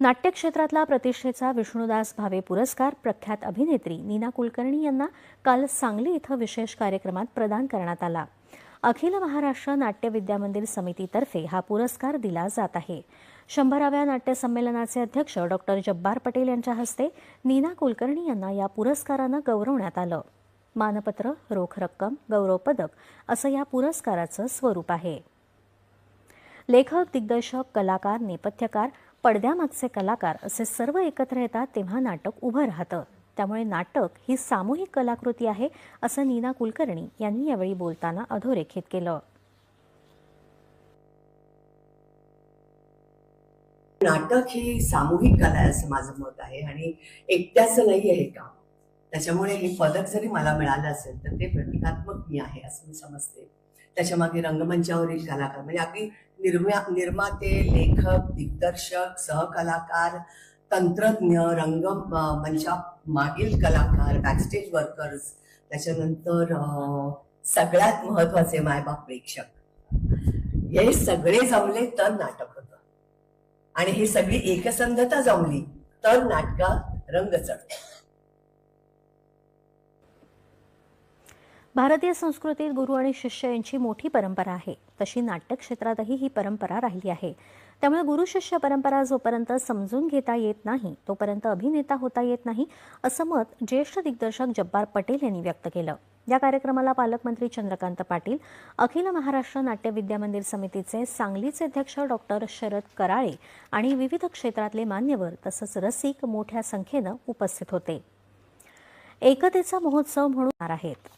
नाट्यक्षेत्रातला प्रतिष्ठेचा विष्णुदास भावे पुरस्कार प्रख्यात अभिनेत्री नीना कुलकर्णी यांना काल सांगली इथं विशेष कार्यक्रमात प्रदान करण्यात आला. अखिल महाराष्ट्र नाट्य विद्यामंदिर समितीतर्फे हा पुरस्कार दिला जात आहे. शंभराव्या नाट्य संमेलनाचे अध्यक्ष डॉक्टर जब्बार पटेल यांच्या हस्ते नीना कुलकर्णी यांना या पुरस्कारानं गौरवण्यात आलं. मानपत्र रोख रक्कम गौरव पदक असं या पुरस्काराचं स्वरूप आहे. लेखक दिग्दर्शक कलाकार नेपथ्यकार पडद्यामागचे कलाकार असे सर्व एकत्र येतात तेव्हा नाटक उभं राहतं. त्यामुळे नाटक ही सामूहिक कलाकृती आहे असं नीना कुलकर्णी यांनी यावेळी बोलताना अधोरेखित केलं. नाटक ही सामूहिक कला आहे असं माझं मत आहे आणि एकट्याचं नाही आहे काम. त्याच्यामुळे हे पदक जरी मला मिळालं असेल तर ते प्रतिकात्मक मी आहे असं मी समजते. त्याच्यामागे रंगमंचावरील कलाकार म्हणजे अगदी निर्म्या निर्माते लेखक दिग्दर्शक सहकलाकार तंत्रज्ञ रंग अं, मंचा म्हणजे मागील कलाकार बॅकस्टेज वर्कर्स त्याच्यानंतर सगळ्यात महत्त्वाचे मायबाप प्रेक्षक. हे सगळे जमले तर नाटक होतं. आणि ही सगळी एकसंधता जमली तर नाटकात रंग चढतो. भारतीय संस्कृतीत गुरु आणि शिष्य यांची मोठी परंपरा आहे. तशी नाट्यक्षेत्रातही ही परंपरा राहिली आहे. त्यामुळे गुरु शिष्य परंपरा जोपर्यंत समजून घेता येत नाही तोपर्यंत अभिनेता होता येत नाही असं मत ज्येष्ठ दिग्दर्शक जब्बार पटेल यांनी व्यक्त केलं. या कार्यक्रमाला पालकमंत्री चंद्रकांत पाटील अखिल महाराष्ट्र नाट्य विद्यामंदिर समितीचे सांगलीचे अध्यक्ष डॉक्टर शरद कराळे आणि विविध क्षेत्रातले मान्यवर तसंच रसिक मोठ्या संख्येनं उपस्थित होते. एकतेचा महोत्सव म्हणून आहेत.